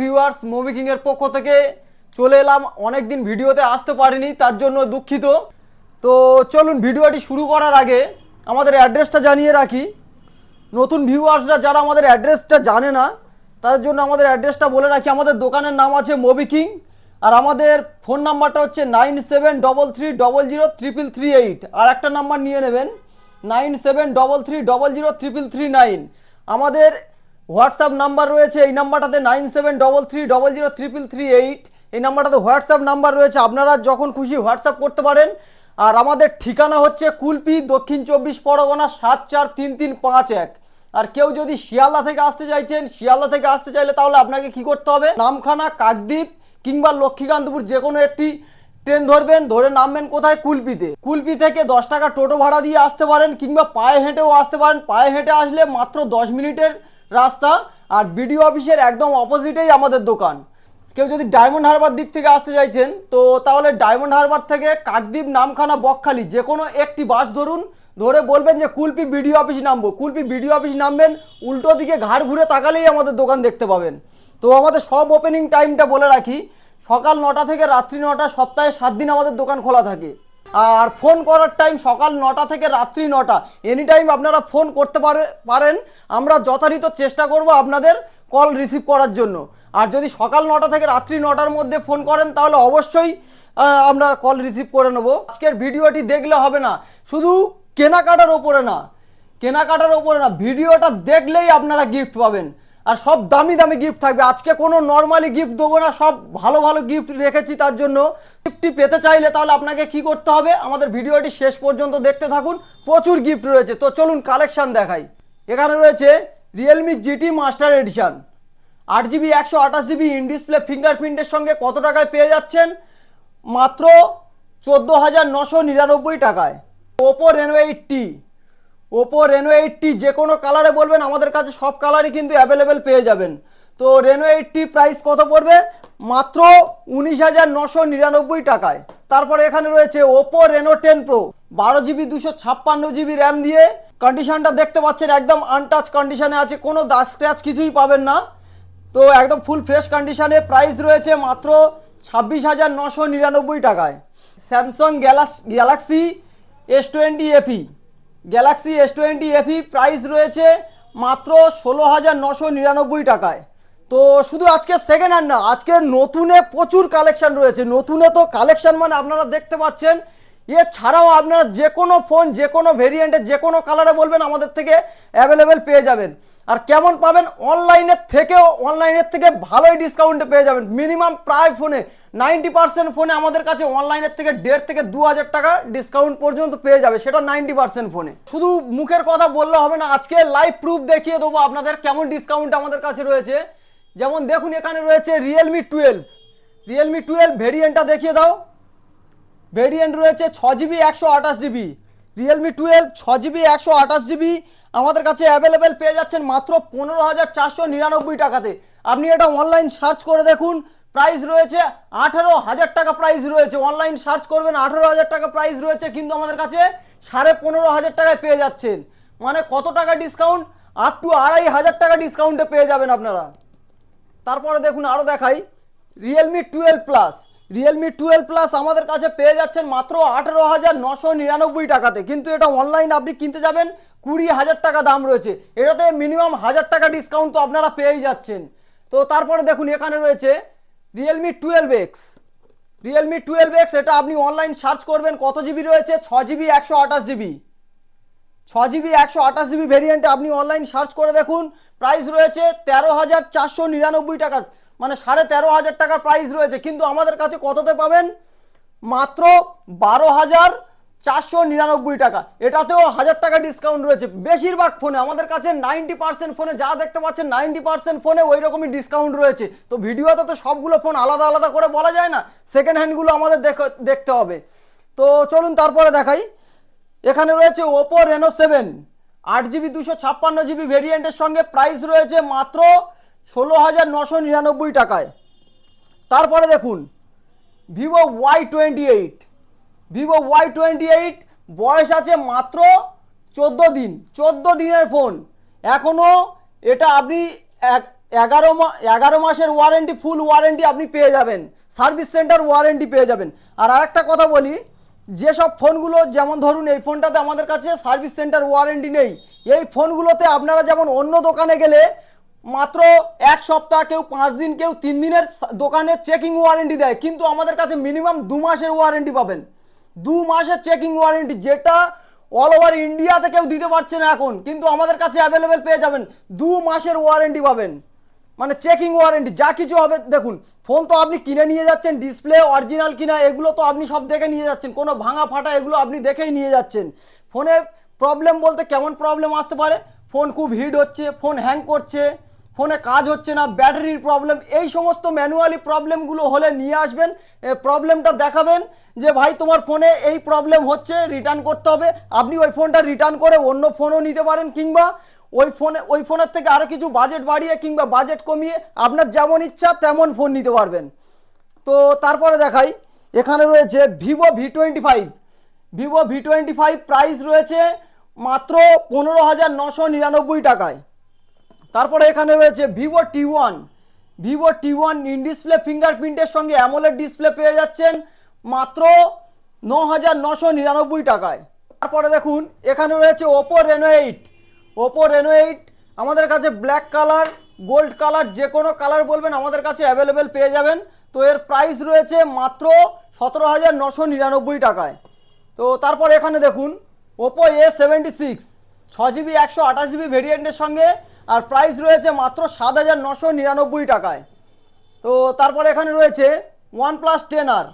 Viewers movie king এর পক্ষ থেকে চলে এলাম। অনেক দিন ভিডিওতে আসতে পারিনি, তার জন্য দুঃখিত। তো চলুন, ভিডিওটি শুরু করার আগে আমাদের অ্যাড্রেসটা জানিয়ে রাখি। নতুন ভিউয়ার্সরা যারা আমাদের অ্যাড্রেসটা জানে না, তাদের জন্য আমাদের অ্যাড্রেসটা বলে রাখি। আমাদের দোকানের নাম আছে মোবি কিং আর আমাদের ফোন নাম্বারটা হচ্ছে nine seven double three double zero triple three eight আর একটা নাম্বার নিয়ে নেবেন nine seven double three double zero triple three nine আমাদের হোয়াটসঅ্যাপ নাম্বার রয়েছে, এই নাম্বারটাতে nine seven double three double zero triple three eight, এই নাম্বারটাতে হোয়াটসঅ্যাপ নাম্বার রয়েছে, আপনারা যখন খুশি হোয়াটসঅ্যাপ করতে পারেন। আর আমাদের ঠিকানা হচ্ছে কুলপি, দক্ষিণ চব্বিশ পরগনা, সাত চার তিন তিন পাঁচ এক। আর কেউ যদি শিয়ালদা থেকে আসতে চাইছেন, শিয়ালদা থেকে আসতে চাইলে তাহলে আপনাকে কি করতে হবে? নামখানা, কাকদ্বীপ, কিংবা লক্ষ্মীকান্তপুর যে কোনো একটি ট্রেন ধরবেন, ধরে নামবেন কোথায়? কুলপিতে। কুলপি থেকে দশ টাকা টোটো ভাড়া দিয়ে আসতে পারেন, কিংবা পায়ে হেঁটেও আসতে পারেন। পায়ে হেঁটে আসলে মাত্র দশ মিনিটের রাস্তা আর বিডিও অফিসের একদম অপোজিটেই আমাদের দোকান। কেউ যদি ডায়মন্ড হারবার দিক থেকে আসতে চাইছেন, তো তাহলে ডায়মন্ড হারবার থেকে কাকদ্বীপ, নামখানা, বকখালি যে কোনো একটি বাস ধরুন, ধরে বলবেন যে কুলপি বিডিও অফিস নামবো। কুলপি বিডিও অফিস নামবেন, উল্টো দিকে ঘাড় ঘুরে তাকালেই আমাদের দোকান দেখতে পাবেন। তো আমাদের সব ওপেনিং টাইমটা বলে রাখি, সকাল নটা থেকে রাত্রি নটা, সপ্তাহে সাত দিন আমাদের দোকান খোলা থাকে। আর ফোন করার টাইম সকাল নটা থেকে রাত্রি নটা। এনি টাইম আপনারা ফোন করতে পারে, পারেন, আমরা যথারীত চেষ্টা করব আপনাদের কল রিসিভ করার জন্য। আর যদি সকাল নটা থেকে রাত্রি নটার মধ্যে ফোন করেন, তাহলে অবশ্যই আমরা কল রিসিভ করে নেব। আজকের ভিডিওটি দেখলে হবে না। শুধু কেনাকাটার ওপরে না, কেনাকাটার ওপরে না, ভিডিওটা দেখলেই আপনারা গিফট পাবেন। আর সব দামি দামি গিফট থাকবে। আজকে কোনো নর্মালি গিফট দেবো না, সব ভালো ভালো গিফট রেখেছি তার জন্য। গিফটটি পেতে চাইলে তাহলে আপনাকে কি করতে হবে? আমাদের ভিডিওটি শেষ পর্যন্ত দেখতে থাকুন। প্রচুর গিফট রয়েছে। তো চলুন কালেকশান দেখাই। এখানে রয়েছে রিয়েলমি জিটি মাস্টার এডিশান আট জিবি একশো আঠাশ জিবি ইন ডিসপ্লে ফিঙ্গারপ্রিন্টের সঙ্গে কত টাকায় পেয়ে যাচ্ছেন? মাত্র চোদ্দ হাজার নশো নিরানব্বই টাকায়। Oppo Reno eighty Oppo Reno eighty যে কোনো কালারে বলবেন, আমাদের কাছে সব কালারই কিন্তু অ্যাভেলেবেল পেয়ে যাবেন। তো রেনো এইটটি প্রাইস কত পড়বে? মাত্র উনিশ হাজার নশো নিরানব্বই টাকায়। তারপরে এখানে রয়েছে ওপো রেনো টেন প্রো বারো জিবি, দুশো ছাপ্পান্ন জিবি র্যাম দিয়ে। কন্ডিশনটা দেখতে পাচ্ছেন, একদম আনটাচ কন্ডিশনে আছে, কোনো দাগ স্ক্র্যাচ কিছুই পাবেন না। তো একদম ফুল ফ্রেশ কন্ডিশনে প্রাইস রয়েছে মাত্র ছাব্বিশ হাজার নশো নিরানব্বই টাকায়। Samsung Galax Galaxy S twenty FE Galaxy S twenty FE price রয়েছে মাত্র ষোলো হাজার নশো নিরানব্বই টাকায়। তো শুধু আজকে সেকেন্ড হ্যান্ড না, আজকে নতুনে প্রচুর কালেকশান রয়েছে। নতুনে তো কালেকশান মানে আপনারা দেখতে পাচ্ছেন এছাড়াও আপনারা যে কোনো ফোন যে কোনো ভেরিয়েন্টের যে কোনো কালারে বলবেন, আমাদের থেকে অ্যাভেলেবেল পেয়ে যাবেন। আর কেমন পাবেন? অনলাইনের থেকেও অনলাইনের থেকে ভালোই ডিসকাউন্টে পেয়ে যাবেন। মিনিমাম প্রায় ফোনে নাইনটি পার্সেন্ট ফোনে আমাদের কাছে অনলাইনের থেকে দেড় থেকে দু হাজার টাকা ডিসকাউন্ট পর্যন্ত পেয়ে যাবে। সেটা নাইনটি পার্সেন্ট ফোনে শুধু মুখের কথা বললে হবে না, আজকে লাইভ প্রুফ দেখিয়ে দেবো আপনাদের কেমন ডিসকাউন্ট আমাদের কাছে রয়েছে। যেমন দেখুন, এখানে রয়েছে রিয়েলমি টুয়েলভ রিয়েলমি টুয়েলভ ভেরিয়েন্টটা দেখিয়ে দাও। ভেরিয়েন্ট রয়েছে ছ জিবি একশো আঠাশ জিবি রিয়েলমি টুয়েলভ ছ জিবি একশো আঠাশ জিবি আমাদের কাছে অ্যাভেলেবেল পেয়ে যাচ্ছেন মাত্র পনেরো হাজার চারশো নিরানব্বই টাকাতে। আপনি এটা অনলাইন সার্চ করে দেখুন। প্রাইস রয়েছে আঠারো হাজার টাকা প্রাইস রয়েছে। অনলাইন সার্চ করবেন, আঠারো হাজার টাকা প্রাইস রয়েছে, কিন্তু আমাদের কাছে সাড়ে পনেরো হাজার টাকায় পেয়ে যাচ্ছেন। মানে কত টাকা ডিসকাউন্ট আপ টু আড়াই হাজার টাকা ডিসকাউন্টে পেয়ে যাবেন আপনারা। তারপরে দেখুন আরও দেখাই। Realme twelve plus Realme twelve plus আমাদের কাছে পেয়ে যাচ্ছেন মাত্র আঠেরো হাজার নশো নিরানব্বই টাকাতে। কিন্তু এটা অনলাইন আপনি কিনতে যাবেন কুড়ি হাজার টাকা দাম রয়েছে। এটাতে মিনিমাম হাজার টাকা ডিসকাউন্ট তো আপনারা পেয়েই যাচ্ছেন। তো তারপরে দেখুন, এখানে রয়েছে Realme twelve X Realme twelve X এটা আপনি অনলাইন সার্চ করবেন, কত জিবি রয়েছে? ছ জিবি একশো আঠাশ জিবি ছ জিবি একশো আঠাশ জিবি ভেরিয়েন্টে আপনি অনলাইন সার্চ করে দেখুন প্রাইস রয়েছে তেরো হাজার চারশো নিরানব্বই টাকা। মানে সাড়ে তেরো হাজার টাকার প্রাইস রয়েছে। কিন্তু আমাদের কাছে কততে পাবেন? মাত্র বারো হাজার চারশো নিরানব্বই টাকা। এটাতেও হাজার টাকা ডিসকাউন্ট রয়েছে। বেশিরভাগ ফোনে আমাদের কাছে নাইনটি পার্সেন্ট ফোনে যা দেখতে পাচ্ছেন নাইনটি পার্সেন্ট ফোনে ওই রকমই ডিসকাউন্ট রয়েছে। তো ভিডিওতে তো সবগুলো ফোন আলাদা আলাদা করে বলা যায় না সেকেন্ড হ্যান্ডগুলো আমাদের দেখ- দেখতে হবে। তো চলুন তারপরে দেখাই। এখানে রয়েছে ওপো রেনো সেভেন আট জিবি দুশো ছাপ্পান্ন জিবি ভেরিয়েন্টের সঙ্গে প্রাইস রয়েছে মাত্র ষোলো হাজার নশো নিরানব্বই টাকায়। তারপরে দেখুন, Vivo Y twenty eight. Vivo Y twenty eight বয়স আছে মাত্র চোদ্দ দিন, চোদ্দ দিনের ফোন। এখনও এটা আপনি এগারো এগারো মাসের ওয়ারেন্টি, ফুল ওয়ারেন্টি আপনি পেয়ে যাবেন। সার্ভিস সেন্টার ওয়ারেন্টি পেয়ে যাবেন। আর আরেকটা কথা বলি, যেসব ফোনগুলো, যেমন ধরুন এই ফোনটাতে আমাদের কাছে সার্ভিস সেন্টার ওয়ারেন্টি নেই, এই ফোনগুলোতে আপনারা যেমন অন্য দোকানে গেলে মাত্র এক সপ্তাহ কেউ পাঁচ দিন, কেউ তিন দিনের দোকানে চেকিং ওয়ারেন্টি দেয়। কিন্তু আমাদের কাছে মিনিমাম দু মাসের ওয়ারেন্টি পাবেন। দু মাসের চেকিং ওয়ারেন্টি যেটা অল ওভার ইন্ডিয়াতে কেউ দিতে পারছে না এখন। কিন্তু আমাদের কাছে অ্যাভেলেবেল পেয়ে যাবেন। দু মাসের ওয়ারেন্টি পাবেন। মানে চেকিং ওয়ারেন্টি যা কিছু হবে, দেখুন ফোন তো আপনি কিনে নিয়ে যাচ্ছেন ডিসপ্লে অরিজিনাল কিনা, এগুলো তো আপনি সব দেখে নিয়ে যাচ্ছেন। কোনো ভাঙা ফাটা এগুলো আপনি দেখেই নিয়ে যাচ্ছেন। ফোনে প্রবলেম বলতে কেমন প্রবলেম আসতে পারে? ফোন খুব হিট হচ্ছে ফোন হ্যাং করছে। ফোনে কাজ হচ্ছে না, ব্যাটারির প্রবলেম এই সমস্ত ম্যানুয়ালি প্রবলেমগুলো হলে নিয়ে আসবেন প্রবলেমটা দেখাবেন যে ভাই তোমার ফোনে এই প্রবলেম হচ্ছে রিটার্ন করতে হবে। আপনি ওই ফোনটা রিটার্ন করে অন্য ফোনও নিতে পারেন, কিংবা ওই ফোনে ওই ফোনের থেকে আরও কিছু বাজেট বাড়িয়ে কিংবা বাজেট কমিয়ে আপনার যেমন ইচ্ছা তেমন ফোন নিতে পারবেন। তো তারপরে দেখাই, এখানে রয়েছে Vivo V twenty five. Vivo V twenty five price রয়েছে মাত্র পনেরো হাজার নশো নিরানব্বই টাকায়। তারপরে এখানে রয়েছে Vivo T one. Vivo T one in display ফিঙ্গারপ্রিন্টের সঙ্গে অ্যামোলেড ডিসপ্লে পেয়ে যাচ্ছেন মাত্র ন হাজার নশো নিরানব্বই টাকায়। তারপরে দেখুন, এখানে রয়েছে Oppo Reno eight Oppo Reno eight আমাদের কাছে ব্ল্যাক কালার গোল্ড কালার যে কোনো কালার বলবেন আমাদের কাছে অ্যাভেলেবেল পেয়ে যাবেন। তো এর প্রাইস রয়েছে মাত্র সতেরো হাজার নশো নিরানব্বই টাকায়। তো তারপর এখানে দেখুন ওপো এ সেভেন্টি সিক্স ছ জিবি একশো আঠাশ জিবি ভেরিয়েন্টের সঙ্গে আর প্রাইস রয়েছে মাত্র সাত হাজার নশো নিরানব্বই টাকায়। তো তারপরে এখানে রয়েছে OnePlus ten R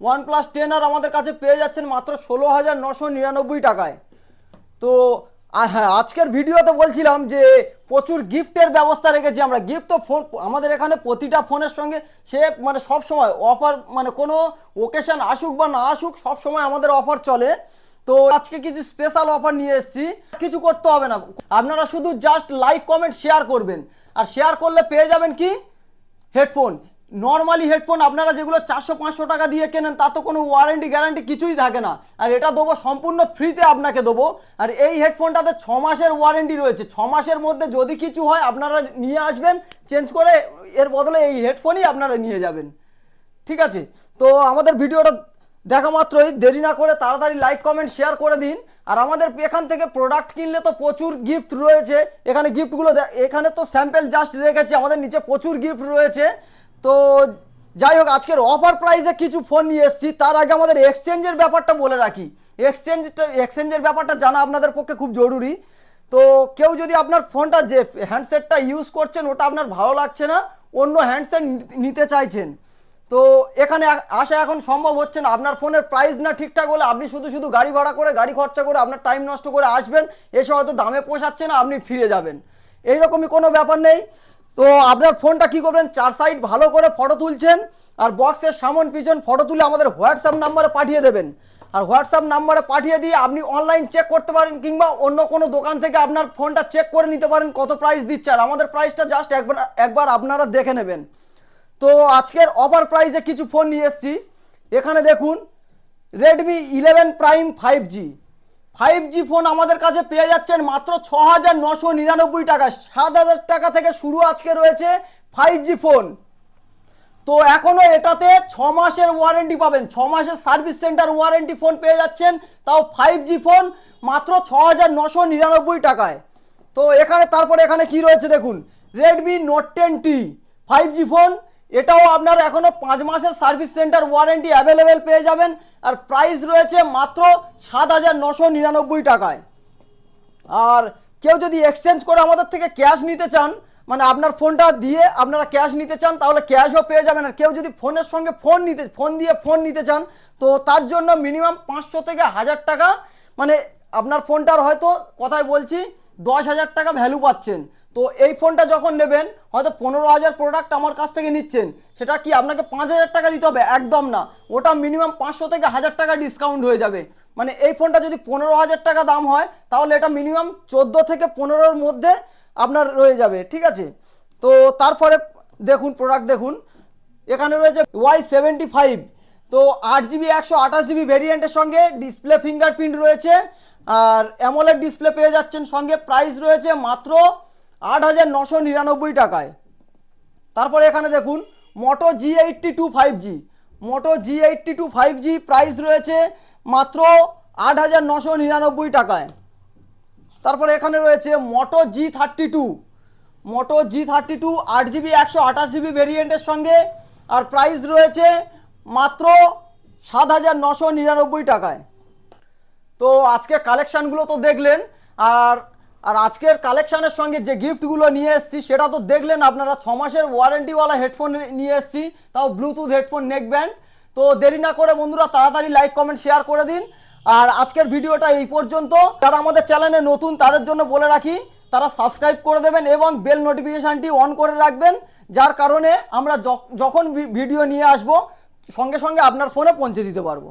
OnePlus ten R আমাদের কাছে পেয়ে যাচ্ছেন মাত্র ষোলো হাজার নশো নিরানব্বই টাকায়। তো হ্যাঁ আজকের ভিডিওতে বলছিলাম যে প্রচুর গিফটের ব্যবস্থা রেখেছি আমরা। গিফট তো ফোন, আমাদের এখানে প্রতিটা ফোনের সঙ্গে সে মানে সব সময় অফার মানে কোনো ওকেশান আসুক বা না আসুক, সব সময় আমাদের অফার চলে। তো আজকে কিছু স্পেশাল অফার নিয়ে এসেছি। কিছু করতে হবে না। আপনারা শুধু জাস্ট লাইক কমেন্ট শেয়ার করবেন। আর শেয়ার করলে পেয়ে যাবেন কি? হেডফোন নর্মালি হেডফোন আপনারা যেগুলো চারশো, পাঁচশো টাকা দিয়ে কেনেন, তা তো কোনো ওয়ারেন্টি গ্যারান্টি কিছুই থাকে না। আর এটা দেবো সম্পূর্ণ ফ্রিতে আপনাকে দেবো। আর এই হেডফোনটাতে ছ মাসের ওয়ারেন্টি রয়েছে। ছ মাসের মধ্যে যদি কিছু হয়, আপনারা নিয়ে আসবেন চেঞ্জ করে এর বদলে এই হেডফোনই আপনারা নিয়ে যাবেন। ঠিক আছে? তো আমাদের ভিডিওটা দেখা মাত্রই। দেরি না করে তাড়াতাড়ি লাইক কমেন্ট শেয়ার করে দিন। আর আমাদের এখান থেকে প্রোডাক্ট কিনলে তো প্রচুর গিফট রয়েছে। এখানে গিফটগুলো এখানে তো স্যাম্পেল জাস্ট রেখেছি। আমাদের নিচে প্রচুর গিফট রয়েছে। তো যাই হোক, আজকের অফার প্রাইসে কিছু ফোন নিয়ে এসেছি। তার আগে আমাদের এক্সচেঞ্জের ব্যাপারটা বলে রাখি। এক্সচেঞ্জটা এক্সচেঞ্জের ব্যাপারটা জানা আপনাদের পক্ষে খুব জরুরি। তো কেউ যদি আপনার ফোনটা যে হ্যান্ডসেটটা ইউজ করছেন, ওটা আপনার ভালো লাগছে না, অন্য হ্যান্ডসেট নিতে চাইছেন। তো এখানে আসা এখন সম্ভব হচ্ছে না। আপনার ফোনের প্রাইস না ঠিকঠাক হলে আপনি শুধু শুধু গাড়ি ভাড়া করে, গাড়ি খরচা করে আপনার টাইম নষ্ট করে আসবেন। এসে হয়তো দামে পোষাচ্ছে না, আপনি ফিরে যাবেন। এইরকমই কোনো ব্যাপার নেই। তো আপনার ফোনটা কি করবেন? চার সাইড ভালো করে ফটো তুলছেন আর বক্সের সামন পিছন ফটো তুলে আমাদের হোয়াটসঅ্যাপ নাম্বারে পাঠিয়ে দেবেন। আর হোয়াটসঅ্যাপ নাম্বারে পাঠিয়ে দিয়ে আপনি অনলাইন চেক করতে পারেন কিংবা অন্য কোনো দোকান থেকে আপনার ফোনটা চেক করে নিতে পারেন কত প্রাইস দিচ্ছে। আর আমাদের প্রাইসটা জাস্ট একবার একবার আপনারা দেখে নেবেন। তো আজকের অফার প্রাইসে কিছু ফোন নিয়ে এসেছি। এখানে দেখুন Redmi eleven prime five G five G phone আমাদের কাছে পেয়ে যাচ্ছেন মাত্র ছ হাজার নশো নিরানব্বই টাকা। সাত হাজার টাকা থেকে শুরু আজকে রয়েছে ফাইভ জি ফোন তো এখনও এটাতে ছ মাসের ওয়ারেন্টি পাবেন ছ মাসের সার্ভিস সেন্টার ওয়ারেন্টি ফোন পেয়ে যাচ্ছেন, তাও ফাইভ জি ফোন মাত্র ছ হাজার নশো নিরানব্বই টাকায়। তো এখানে, তারপরে এখানে কি রয়েছে দেখুন Redmi Note ten T five G phone এটাও আপনার এখনও পাঁচ মাসের সার্ভিস সেন্টার ওয়ারেন্টি অ্যাভেলেবেল পেয়ে যাবেন। আর প্রাইস রয়েছে মাত্র সাত হাজার নশো নিরানব্বই টাকায়। আর কেউ যদি এক্সচেঞ্জ করে আমাদের থেকে ক্যাশ নিতে চান মানে আপনার ফোনটা দিয়ে আপনারা ক্যাশ নিতে চান, তাহলে ক্যাশও পেয়ে যাবেন। আর কেউ যদি ফোনের সঙ্গে ফোন নিতে ফোন দিয়ে ফোন নিতে চান, তো তার জন্য মিনিমাম পাঁচশো থেকে হাজার টাকা মানে আপনার ফোনটার হয়তো কথায় বলছি, দশ হাজার টাকা ভ্যালু পাচ্ছেন। তো এই ফোনটা যখন নেবেন, হয়তো পনেরো হাজার প্রোডাক্ট আমার কাছ থেকে নিচ্ছেন, সেটা কি আপনাকে পাঁচ হাজার টাকা দিতে হবে? একদম না। ওটা মিনিমাম পাঁচশো থেকে হাজার টাকা ডিসকাউন্ট হয়ে যাবে। মানে এই ফোনটা যদি পনেরো হাজার টাকা দাম হয়, তাহলে এটা মিনিমাম চোদ্দ থেকে পনেরোর মধ্যে আপনার রয়ে যাবে, ঠিক আছে? তো তারপরে দেখুন প্রোডাক্ট দেখুন। এখানে রয়েছে ওয়াই সেভেন্টি ফাইভ তো আট জিবি একশো আঠাশ জিবি ভেরিয়েন্টের সঙ্গে ডিসপ্লে ফিঙ্গারপ্রিন্ট রয়েছে। আর অ্যামোলেড ডিসপ্লে পেয়ে যাচ্ছেন সঙ্গে। প্রাইস রয়েছে মাত্র আট হাজার নশো নিরানব্বই টাকায়। তারপরে এখানে দেখুন, Moto G eighty two five G. Moto G eighty two five G price রয়েছে মাত্র আট হাজার নশো নিরানব্বই টাকায়। তারপরে এখানে রয়েছে Moto G thirty two. Moto G thirty two আট জিবি, একশো আঠাশ জিবি ভেরিয়েন্টের সঙ্গে। আর প্রাইস রয়েছে মাত্র সাত হাজার নশো নিরানব্বই টাকায়। তো আজকের কালেকশানগুলো তো দেখলেন, আর আর আজকের কালেকশানের সঙ্গে যে গিফটগুলো নিয়ে এসেছি, সেটা তো দেখলেন আপনারা, ছ মাসের ওয়ারেন্টিওয়ালা হেডফোন নিয়ে এসেছি, তাও ব্লুটুথ হেডফোন নেক ব্যান্ড তো দেরি না করে বন্ধুরা, তাড়াতাড়ি লাইক কমেন্ট শেয়ার করে দিন। আর আজকের ভিডিওটা এই পর্যন্ত। যারা আমাদের চ্যানেলে নতুন, তাদের জন্য বলে রাখি, তারা সাবস্ক্রাইব করে দেবেন এবং বেল নোটিফিকেশানটি অন করে রাখবেন। যার কারণে আমরা যখন ভিডিও নিয়ে আসব, সঙ্গে সঙ্গে আপনার ফোনে পৌঁছে দিতে পারব।